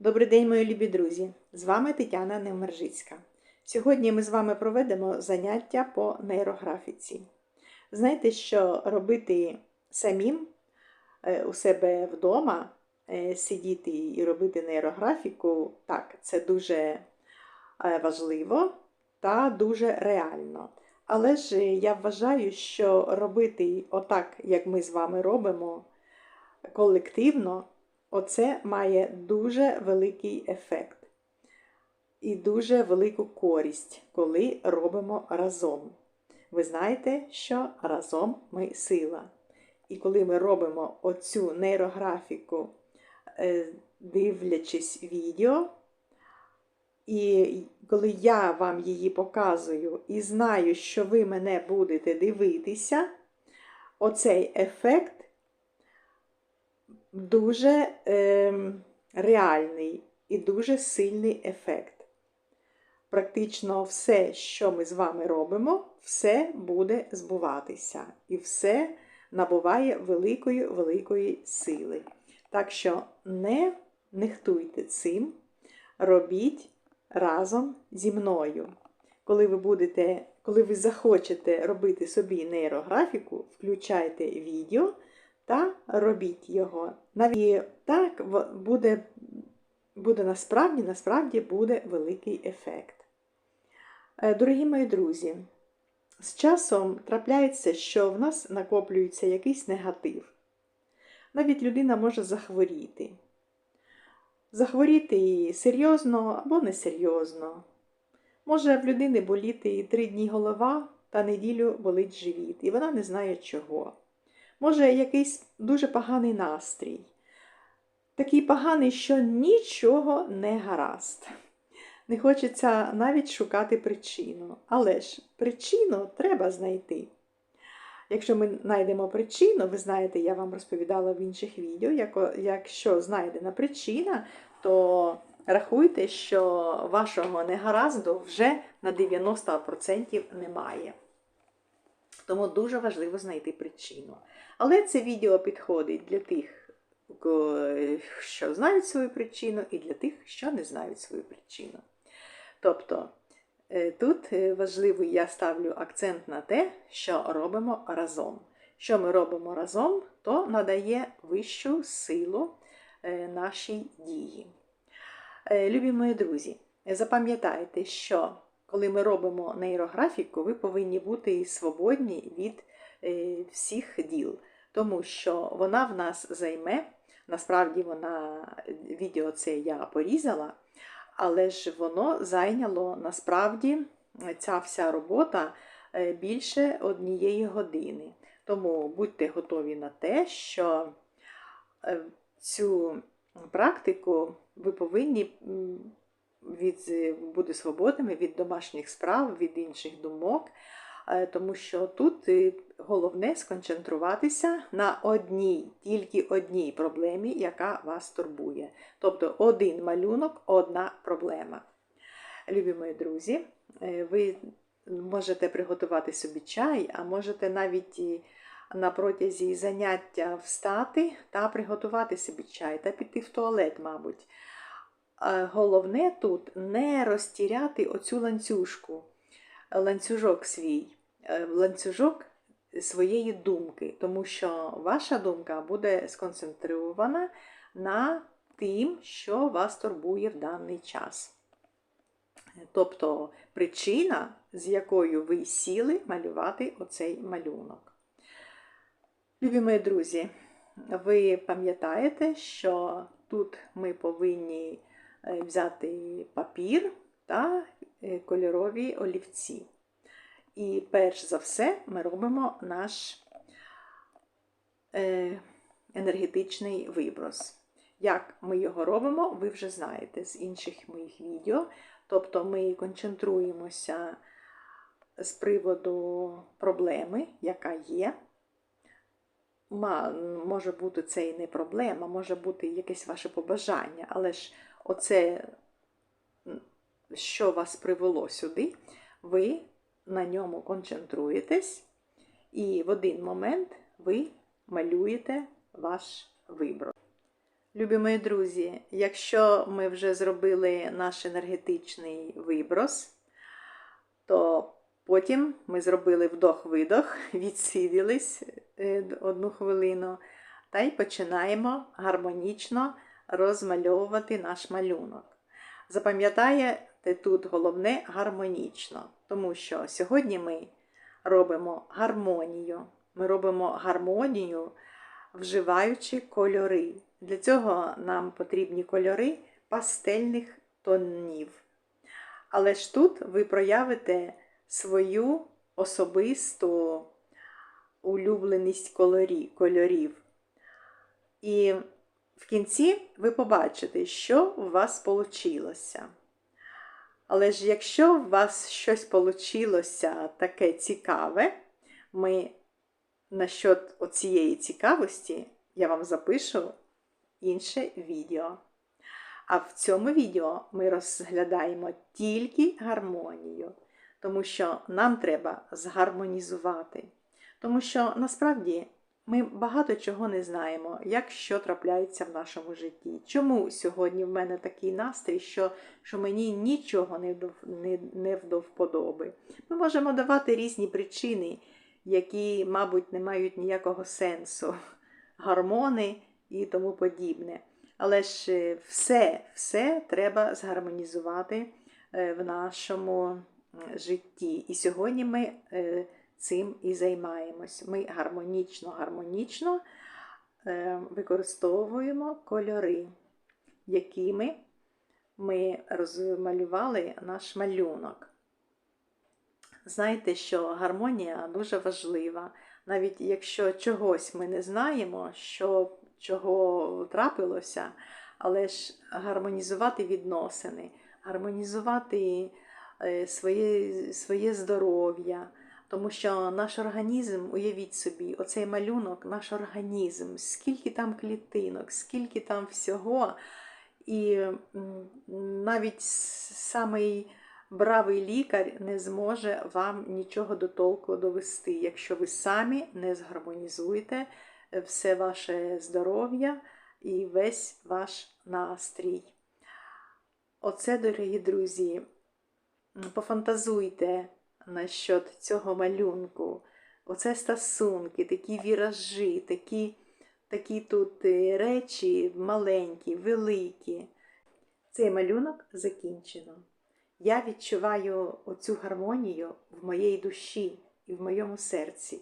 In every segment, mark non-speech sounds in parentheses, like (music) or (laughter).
Добрий день, мої любі друзі! З вами Тетяна Невмержицька. Сьогодні ми з вами проведемо заняття по нейрографіці. Знаєте, що робити самим е, у себе вдома, е, сидіти і робити нейрографіку, так, це дуже е, важливо та дуже реально. Але ж я вважаю, що робити отак, як ми з вами робимо, колективно, оце має дуже великий ефект і дуже велику користь, коли робимо разом. Ви знаєте, що разом ми сила. І коли ми робимо оцю нейрографіку, е, дивлячись відео, і коли я вам її показую і знаю, що ви мене будете дивитися, оцей ефект дуже е, реальний і дуже сильний ефект. Практично все, що ми з вами робимо, все буде збуватися. І все набуває великої великої сили. Так що не нехтуйте цим, робіть разом зі мною. Коли ви будете, коли ви захочете робити собі нейрографіку, включайте відео та робіть його. І так буде, буде насправді, насправді буде великий ефект. Е, Дорогі мої друзі, з часом трапляється, що в нас накоплюється якийсь негатив. Навіть людина може захворіти. Захворіти і серйозно або несерйозно. Може в людини боліти і три дні голова, та неділю болить живіт, і вона не знає чого. Може, якийсь дуже поганий настрій. Такий поганий, що нічого не гаразд. Не хочеться навіть шукати причину. Але ж причину треба знайти. Якщо ми знайдемо причину, ви знаєте, я вам розповідала в інших відео, якщо знайдена причина, то рахуйте, що вашого негаразду вже на 90% немає. Тому дуже важливо знайти причину. Але це відео підходить для тих, що знають свою причину, і для тих, що не знають свою причину. Тобто тут важливо, я ставлю акцент на те, що робимо разом. Що ми робимо разом, то надає вищу силу нашій дії. Любі мої друзі, запам'ятайте, що коли ми робимо нейрографіку, ви повинні бути свободні від всіх діл, тому що вона в нас займе. Насправді, вона відео це я порізала, але ж воно зайняло насправді ця вся робота більше однієї години. Тому будьте готові на те, що цю практику ви повинні від, бути свободними від домашніх справ, від інших думок, тому що тут головне сконцентруватися на одній, тільки одній проблемі, яка вас турбує. Тобто один малюнок, одна проблема. Любі мої друзі, ви можете приготувати собі чай, а можете навіть на протязі заняття встати та приготувати собі чай та піти в туалет, мабуть. Головне тут не розтіряти оцю ланцюжку, ланцюжок свій, ланцюжок своєї думки, тому що ваша думка буде сконцентрована на тим, що вас турбує в даний час. Тобто причина, з якою ви сіли малювати оцей малюнок. Любі мої друзі, ви пам'ятаєте, що тут ми повинні взяти папір та кольорові олівці. І перш за все ми робимо наш енергетичний виброс. Як ми його робимо, ви вже знаєте з інших моїх відео. Тобто ми концентруємося з приводу проблеми, яка є. Може бути це і не проблема, може бути якесь ваше побажання, але ж оце, що вас привело сюди, ви на ньому концентруєтесь, і в один момент ви малюєте ваш вибор. Любі мої друзі, якщо ми вже зробили наш енергетичний виброс, то потім ми зробили вдох-видох, (laughs) відсиділись е, одну хвилину, та й починаємо гармонічно розмальовувати наш малюнок. Запам'ятаєте тут головне гармонічно, тому що сьогодні ми робимо гармонію. Ми робимо гармонію, вживаючи кольори. Для цього нам потрібні кольори пастельних тонів. Але ж тут ви проявите свою особисту улюбленість кольорів. І в кінці ви побачите, що у вас вийшло. Але ж якщо у вас щось вийшло таке цікаве, ми насчет оцієї цікавості я вам запишу інше відео. А в цьому відео ми розглядаємо тільки гармонію, тому що нам треба згармонізувати. Тому що насправді ми багато чого не знаємо, як що трапляється в нашому житті. Чому сьогодні в мене такий настрій, що що мені нічого не, до, не, не вдовподоби? Ми можемо давати різні причини, які, мабуть, не мають ніякого сенсу, гормони і тому подібне. Але ж е, все, все треба згармонізувати е, в нашому житті. І сьогодні ми е, цим і займаємось. Ми гармонічно, гармонічно використовуємо кольори, якими ми розмалювали наш малюнок. Знаєте, що гармонія дуже важлива. Навіть якщо чогось ми не знаємо, що чого трапилося, але ж гармонізувати відносини, гармонізувати е, своє, своє здоров'я. Тому що наш організм, уявіть собі, оцей малюнок, наш організм, скільки там клітинок, скільки там всього. І навіть самий бравий лікар не зможе вам нічого до толку довести, якщо ви самі не згармонізуєте все ваше здоров'я і весь ваш настрій. Оце, дорогі друзі, пофантазуйте насчет цього малюнку. Оце стосунки, такі віражі, такі такі тут е, речі маленькі, великі. Цей малюнок закінчено. Я відчуваю оцю гармонію в моїй душі і в моєму серці.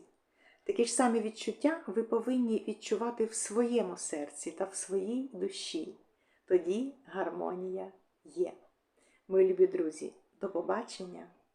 Такі ж самі відчуття ви повинні відчувати в своєму серці та в своїй душі. Тоді гармонія є. Мої любі друзі, до побачення